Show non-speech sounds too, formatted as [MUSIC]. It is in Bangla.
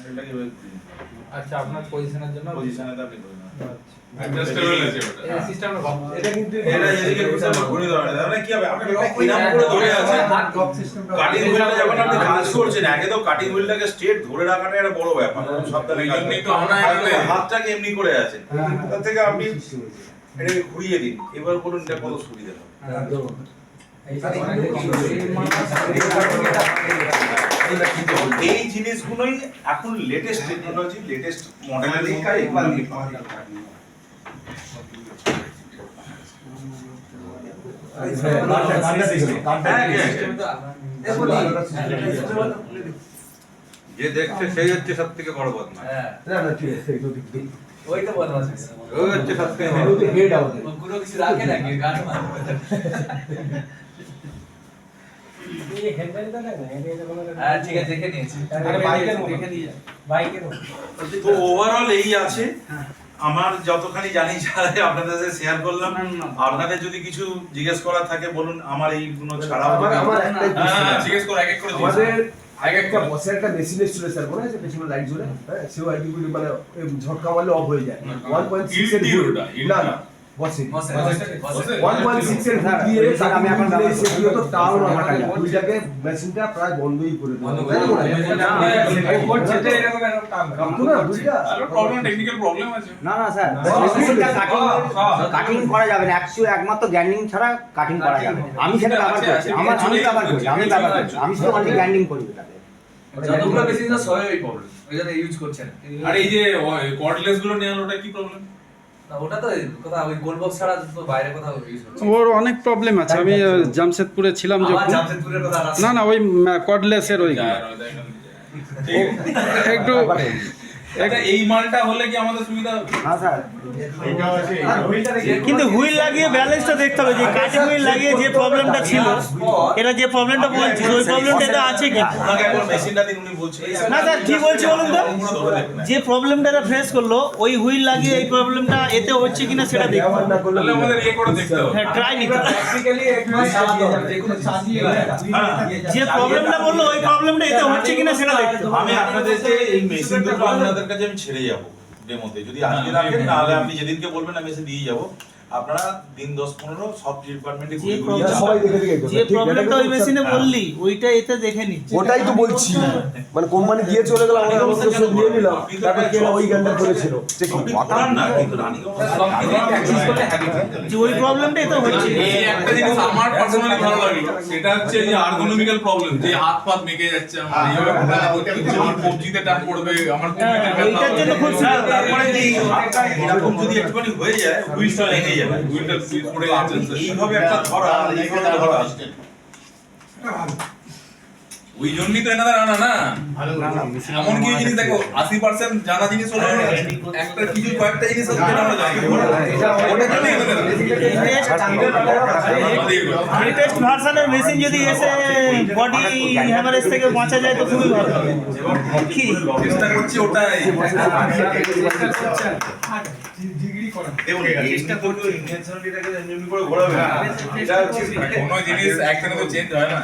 হ্যান্ডেলটাকে এভাবে ঘুরিয়ে আচ্ছা আপনার পজিশনের জন্য পজিশনে তো আপনি করে অ্যাডজাস্টেবল আছে ওটা এই সিস্টেমটা এটা কিন্তু এটা এদিকে ঘুরতে হবে, ঘুরিয়ে দেওয়া যাবে। মানে কি হবে? আপনি এরকম করে ধরে আছেন। ড্রপ সিস্টেমটা কাটিং হুইলটা যখন আপনি কাজ করছেন আগে তো কাটিং হুইলটাকে স্ট্রেট ধরে রাখাটা একটা বড় ব্যাপার সাবধানে কাজ এমনি হাতটাকে করে আছেন তার থেকে আপনি এটাকে ঘুরিয়ে দিন এবার বলুন এটা কত সুবিধা হবে এই জিনিসগুলোই এখন লেটেস্ট টেকনোলজি লেটেস্ট মডেলের যে দেখছে সেই হচ্ছে সব থেকে বড় বদমাশ। ঠিক ওই তো বদমাশ ওই হচ্ছে সব থেকে বড় হেড আমাদের কোনো কিছু রাখে নাকি? গান [LAUGHS] হ্যাঁ ঠিক আছে দেখে নিয়েছি। তো ওভারঅল এই আছে। আমার যতখানি জানি যারা আপনাদের সাথে শেয়ার করলাম আপনাদের যদি কিছু জিজ্ঞেস করার থাকে বলুন আমার ছাড়াও আমার আমার একটাই হ্যাঁ হ্যাঁ। জিজ্ঞেস করো এক এক করে আমাদের এক একটা বসের একটা মেশিন এসেছিল স্যার মনে আছে? পেছনে লাইট জ্বলে হ্যাঁ সেও আইডিগুলি মানে ঝটকা মারলে অফ হয়ে যায়। One point six. না না। বসে বসে বসে, বসে বসে। ওয়ান পয়েন্ট সিক্স এর ভুল দিয়ে স্যার, আমি এখন তাকে সে তাও মেশিনটা প্রায় বন্ধই করে দিল বন্ধ করে তাই না? দিল। ও করছে তো এরকম এরকম কাম কামতো না বুঝলা আরও প্রবলেম টেকনিক্যাল প্রবলেম আছে না না স্যার হ্যাঁ, কাটিং হ্যাঁ। করা যাবে না একশো একমাত্র গ্যান্ডিং ছাড়া কাটিং করা যাবে আমি সেটা ব্যবহার করছি আমার আমি ব্যবহার করি আমি ব্যবহার করছি আমি শুধু অনলি গ্যান্ডিং করি যতগুলো বেশি না সবাই প্রবলেম ওই জন্য ইউজ করছে না আর এই যে কর্ডলেসগুলো নিয়ে আলো ওটা কি প্রবলেম ওর অনেক প্রবলেম আছে। আমি জামশেদপুরে ছিলাম যখন। না না ওই কডলেসের ওই একটু এটা এই মালটা হলে কি আমাদের সুবিধা হবে? হ্যাঁ স্যার। কিন্তু হুইল লাগিয়ে ব্যালেন্সটা দেখতে হবে যে কাটিং হুইল লাগিয়ে যে প্রবলেমটা ছিল এটা যে প্রবলেমটা বলছি ওই প্রবলেমটা এটা আছে কি আপনাকে একবার মেশিনটা দিন বলছে। না স্যার কি বলছি বলুন তো? যে প্রবলেমটা এটা ফেস করল ওই হুইল লাগিয়ে এই প্রবলেমটা এতে হচ্ছে কিনা সেটা দেখতে ইয়ে করে দেখতে হবে। হ্যাঁ ট্রাই নিতে হবে। প্র্যাকটিক্যালি একটু চালাতে হবে। যেগুলো চালিয়ে যে প্রবলেমটা বলল ওই প্রবলেমটা এতে হচ্ছে কিনা সেটা দেখতে হবে। আমি আপনাদের যে এই মেশিন দুটো আপনাদের কাছে আমি ছেড়ে যাব ডেমোতে যদি আজকে রাখেন তাহলে আপনি যেদিনকে বলবেন আমি এসে দিয়ে যাব। আপনারা দিন দশ পনেরো সব ডিপার্টমেন্টে ঘুরে ঘুরে সবাই দেখে দেখে যে প্রবলেমটা ওই মেশিনে বললি ওইটা এতে দেখে নিচ্ছি ওটাই তো বলছি। মানে কোম্পানি দিয়ে চলে গেল আমরা আমাদের সব নিয়ে নিলাম। তারপর কে ওই গানটা করেছিল? না কিন্তু রানিং হয়ে। যে ওই প্রবলেমটা এতে হচ্ছে। এই একটা জিনিস আমার পার্সোনালি ভালো লাগে। সেটা হচ্ছে যে আর্গোনমিক্যাল প্রবলেম যে হাত পাত মেকে যাচ্ছে আমার এইভাবে ঘোরা হচ্ছে আমার কবজিতে টান পড়বে আমার হ্যাঁ, কবজিতে ব্যথা জন্য খুব স্যার তারপরে যে হাতটা এরকম যদি একটুখানি হয়ে যায় হুইলটা লেগে যাবে। উইন্টার পড়ে যাচ্ছে এইভাবে একটা ধরা এইভাবে ধরা। ওই জন্যই তো এনাদের আনা না এমন কিছু জিনিস দেখো আশি পার্সেন্ট জানা জিনিস হলো একটা কিছু কয়েকটা জিনিস আছে যেটা আমরা জানি না। ওটার জন্যই লেটেস্ট ভার্সনের মেশিন যদি এসে বডি হ্যামারেজ থেকে বাঁচা যায় তো খুবই ভালো হবে কি চেষ্টা করছি ওটাই দেখুন চেষ্টা করলে ইন্টেনশনালিটাকে এমনি করে ঘোরাবে এটা হচ্ছে কোনো জিনিস একদিনে তো চেঞ্জ হয় না